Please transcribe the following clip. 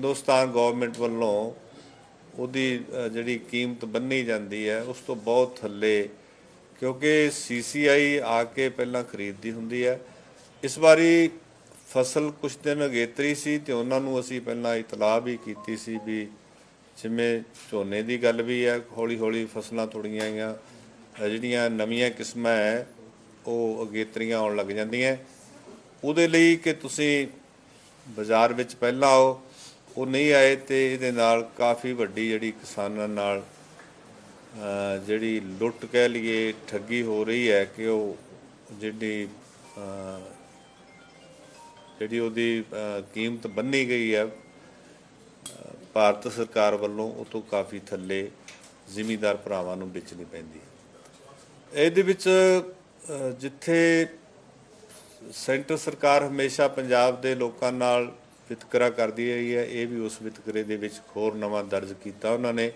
Hindustan government ਵੱਲੋਂ ਉਹਦੀ ਜਿਹੜੀ ਕੀਮਤ ਬੰਨੀ ਜਾਂਦੀ ਹੈ, ਉਸ ਤੋਂ ਬਹੁਤ ਥੱਲੇ, ਕਿਉਂਕਿ ਸੀਸੀਆਈ ਆ ਕੇ ਪਹਿਲਾਂ ਖਰੀਦਦੀ ਹੁੰਦੀ ਹੈ। ਇਸ ਵਾਰੀ ਫਸਲ ਕੁਝ ਦਿਨ ਅਗੇਤਰੀ ਸੀ ਤੇ ਉਹਨਾਂ ਨੂੰ ਅਸੀਂ ਪਹਿਲਾਂ ਇਤਲਾਹ ਵੀ ਕੀਤੀ ਸੀ ਵੀ ਜਿਵੇਂ ਝੋਨੇ ਦੀ ਗੱਲ ਵੀ ਹੈ ਹੌਲੀ ਹੌਲੀ ਫਸਲਾਂ ਥੋੜੀਆਂ ਆਈਆਂ ਜਿਹੜੀਆਂ ਨਵੀਆਂ ਕਿਸਮਾਂ ਹੈ, ਉਹ ਅਗੇਤਰੀਆਂ ਆਉਣ ਲੱਗ ਜਾਂਦੀਆਂ। ਉਹਦੇ ਲਈ ਕਿ ਤੁਸੀਂ ਬਾਜ਼ਾਰ ਵਿੱਚ ਪਹਿਲਾਂ ਆਓ ਉਹ ਨਹੀਂ ਆਏ ਤੇ ਇਹਦੇ ਨਾਲ ਕਾਫੀ ਵੱਡੀ ਜਿਹੜੀ ਕਿਸਾਨਾਂ ਨਾਲ ਜਿਹੜੀ ਲੁੱਟ ਕਹਿ ਲਈਏ, ਠੱਗੀ ਹੋ ਰਹੀ ਹੈ ਕਿ ਉਹ ਜਿਹੜੀ ਜਿਹੜੀ ਉਹਦੀ ਕੀਮਤ ਬੰਨੀ ਗਈ ਹੈ ਭਾਰਤ ਸਰਕਾਰ ਵੱਲੋਂ ਉਹ ਤੋਂ ਕਾਫੀ ਥੱਲੇ ਜ਼ਿਮੀਦਾਰ ਭਰਾਵਾਂ ਨੂੰ ਵੇਚਣੀ ਪੈਂਦੀ ਹੈ। ਇਹਦੇ ਵਿੱਚ ਜਿੱਥੇ ਸੈਂਟਰ ਸਰਕਾਰ ਹਮੇਸ਼ਾ ਪੰਜਾਬ ਦੇ ਲੋਕਾਂ ਨਾਲ ਵਿਤਕਰਾ ਕਰਦੀ ਰਹੀ ਹੈ। ਇਹ ਵੀ ਉਸ ਵਿਤਕਰੇ ਦੇ ਵਿੱਚ ਹੋਰ ਨਵਾਂ ਦਰਜ ਕੀਤਾ। ਉਹਨਾਂ ਨੇ